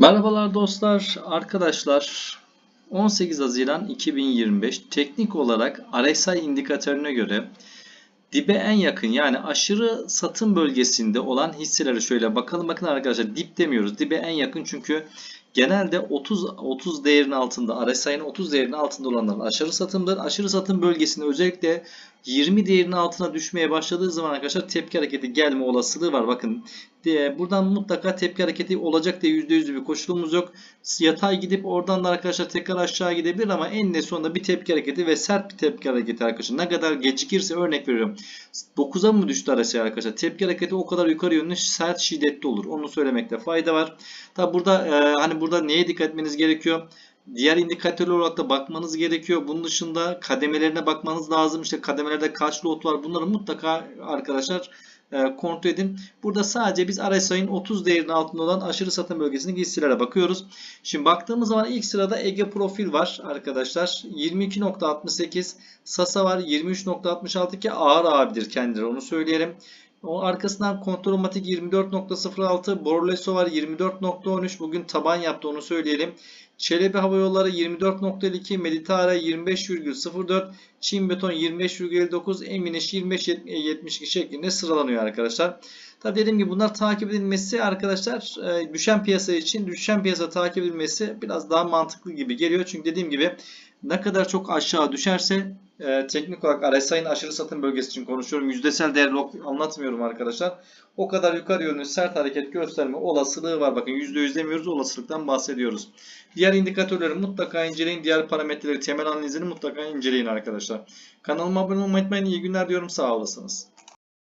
Merhabalar dostlar, arkadaşlar. 18 Haziran 2025 teknik olarak RSI indikatörüne göre dibe en yakın yani aşırı satım bölgesinde olan hisseleri şöyle bakalım. Bakın arkadaşlar dip demiyoruz. Dibe en yakın çünkü genelde 30 30 değerinin altında RSI'nin 30 değerinin altında olanlar aşırı satımdır. Aşırı satım bölgesinde özellikle 20 değerinin altına düşmeye başladığı zaman arkadaşlar tepki hareketi gelme olasılığı var. Bakın diye buradan mutlaka tepki hareketi olacak diye %100 bir koşulumuz yok. Yatay gidip oradan da arkadaşlar tekrar aşağı gidebilir ama en sonunda bir tepki hareketi ve sert bir tepki hareketi arkadaşlar. Ne kadar gecikirse örnek veriyorum. 9'a mı düştü RSI arkadaşlar? Tepki hareketi o kadar yukarı yönlü sert şiddetli olur. Onu söylemekte fayda var. Tabi burada e, hani burada neye dikkat etmeniz gerekiyor? Diğer indikatörler olarak da bakmanız gerekiyor. Bunun dışında kademelerine bakmanız lazım. İşte kademelerde kaç lot var. Bunları mutlaka arkadaşlar e, kontrol edin. Burada sadece biz RSI'nin 30 değerinin altında olan aşırı satım bölgesindeki hisselere bakıyoruz. Şimdi baktığımız zaman ilk sırada Ege Profil var arkadaşlar. 22.68 Sasa var 23.66 ki ağır abidir kendileri onu söyleyelim. O arkasından Kontrolmatik 24.06, Borleso var 24.13. Bugün taban yaptı onu söyleyelim. Çelebi Hava Yolları 24.52, Meditare 25.04, Çin Beton 25.59, Eminiş 25.72 şeklinde sıralanıyor arkadaşlar. Tabi dediğim gibi bunlar takip edilmesi arkadaşlar e, düşen piyasa için düşen piyasa takip edilmesi biraz daha mantıklı gibi geliyor. Çünkü dediğim gibi ne kadar çok aşağı düşerse e, teknik olarak RSI'nin aşırı satım bölgesi için konuşuyorum. Yüzdesel değer anlatmıyorum arkadaşlar. O kadar yukarı yönlü sert hareket gösterme olasılığı var. Bakın %100 demiyoruz olasılıktan bahsediyoruz. Diğer indikatörleri mutlaka inceleyin. Diğer parametreleri temel analizini mutlaka inceleyin arkadaşlar. Kanalıma abone olmayı unutmayın. İyi günler diyorum. Sağ olasınız.